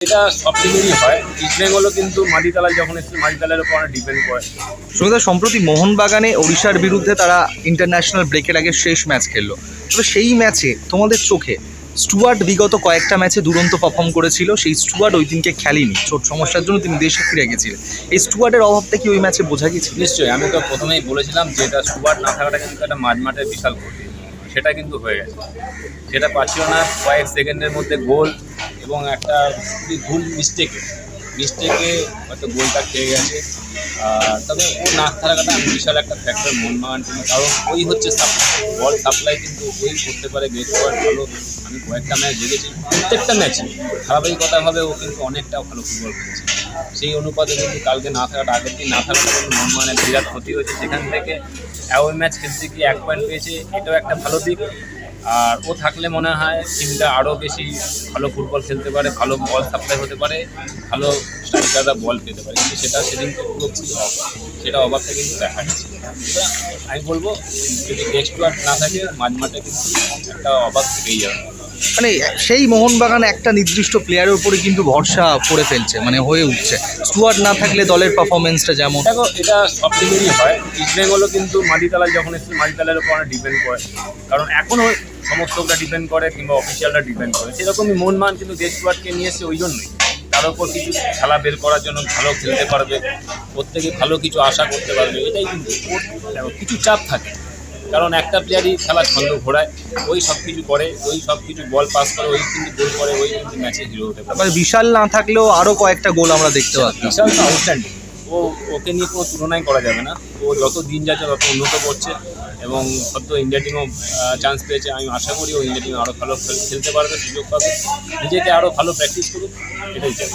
এটা সব টিমেরই হয়। ইস্ট বেঙ্গলও কিন্তু মাটিতলায় যখন এসেছে মাটিতলার উপর অনেক ডিপেন্ড করে। সুমিতা সম্প্রতি মোহনবাগানে ওড়িশার বিরুদ্ধে তারা ইন্টারন্যাশনাল ব্রেকের আগে শেষ ম্যাচ খেললো। তবে সেই ম্যাচে তোমাদের চোখে স্টুয়ার্ট বিগত কয়েকটা ম্যাচে দুরন্ত পারফর্ম করেছিল। সেই স্টুয়ার্ট ওই দিনকে খেলেনি। ছোট সমস্যার জন্য তিনি দেশে ফিরে গেছিলেন। এই স্টুয়ার্টের অভাবটা কি ওই ম্যাচে বোঝা গেছিল? নিশ্চয়ই। আমি তো প্রথমেই বলেছিলাম যে এটা সুপার না থাকাটা কিন্তু একটা মাঝ মাঠের বিশাল ক্ষতি। সেটা কিন্তু হয়ে গেছে। সেটা পাচ্ছিল না। কয়েক সেকেন্ডের মধ্যে গোল এবং একটা ভুল মিস্টেকে মিস্টেকে হয়তো গোলটা খেয়ে গেছে। তবে ও না থাকাটা আমি বিশাল একটা ফ্যাক্টর মোহনবাগান টিমে কারণ ওই হচ্ছে সাপ্লাই বল সাপ্লাই কিন্তু ওই করতে পারে বেশ করার ভালো। আমি কয়েকটা ম্যাচ দেখেছি। প্রত্যেকটা ম্যাচে ধারাবাহিকতাভাবে ও কিন্তু অনেকটা ভালো ফুটবল খেলেছে। সেই অনুপাতে কিন্তু কালকে না থাকাটা আগের দিন না থাকাটা কিন্তু মোহনবাগানের বিরাট ক্ষতি হয়েছে। সেখান থেকে অ্যাওয়ে ম্যাচ খেলতে গিয়ে এক পয়েন্ট পেয়েছে। এটাও একটা ভালো দিক। আর ও থাকলে মনে হয় টিমটা আরও বেশি ভালো ফুটবল খেলতে পারে, ভালো বল সাপ্লাই হতে পারে, ভালো স্ট্রাইকাররা বল পেতে পারে। কিন্তু সেটা সেদিন তো পুরোপুরি অফ সেটা অভাবটা কিন্তু দেখা যাচ্ছে। আমি বলব, যদি নেক্সট ওয়ার্ড না থাকে, মাঝমাঠে কিন্তু একটা অভাব থেকেই যাবে। মানে সেই মোহনবাগান একটা নির্দিষ্ট প্লেয়ারের উপরে কিন্তু ভরসা করে ফেলছে মানে হয়ে উঠছে। স্টুয়ার্ট না থাকলে দলের পারফরমেন্সটা যেমন দেখো, এটা সব টিমেরই হয়। ইস্ট বেঙ্গলও কিন্তু মাটিতলায় যখন এসেছে, মাটিতলার উপর অনেক ডিপেন্ড করে। কারণ এখনও সমস্তটা ডিপেন্ড করে কিংবা অফিসিয়ালরা ডিপেন্ড করে। সেরকমই মনমান কিন্তু দেশ স্কোয়াডকে নিয়ে এসে ওই জন্যই। তার উপর কিছু খেলা বের করার জন্য ভালো খেলতে পারবে। প্রত্যেকে ভালো কিছু আশা করতে পারবে। এটাই কিন্তু কিছু চাপ থাকে। কারণ একটা প্লেয়ারই খেলা ছন্দ ঘোরায় ওই সব কিছু করে ওই সব কিছু বল পাস করে ওই কিন্তু গোল করে ওই কিন্তু ম্যাচে হিরো হতে পারে। মানে বিশাল না থাকলেও আরও কয়েকটা গোল আমরা দেখতে পাচ্ছি। বিশাল তো আউটস্ট্যান্ডিং ও ওকে নিয়ে কোনো তুলনাই করা যাবে না। ও যত দিন যাচ্ছে তত উন্নত করছে এবং সদ্য ইন্ডিয়া টিমও চান্স পেয়েছে। আমি আশা করি ও ইন্ডিয়া টিমে আরও ভালো খেল- খেলতে পারবে সুযোগ পাবে। নিজেকে আরও ভালো প্র্যাকটিস করুক এটাই চাই।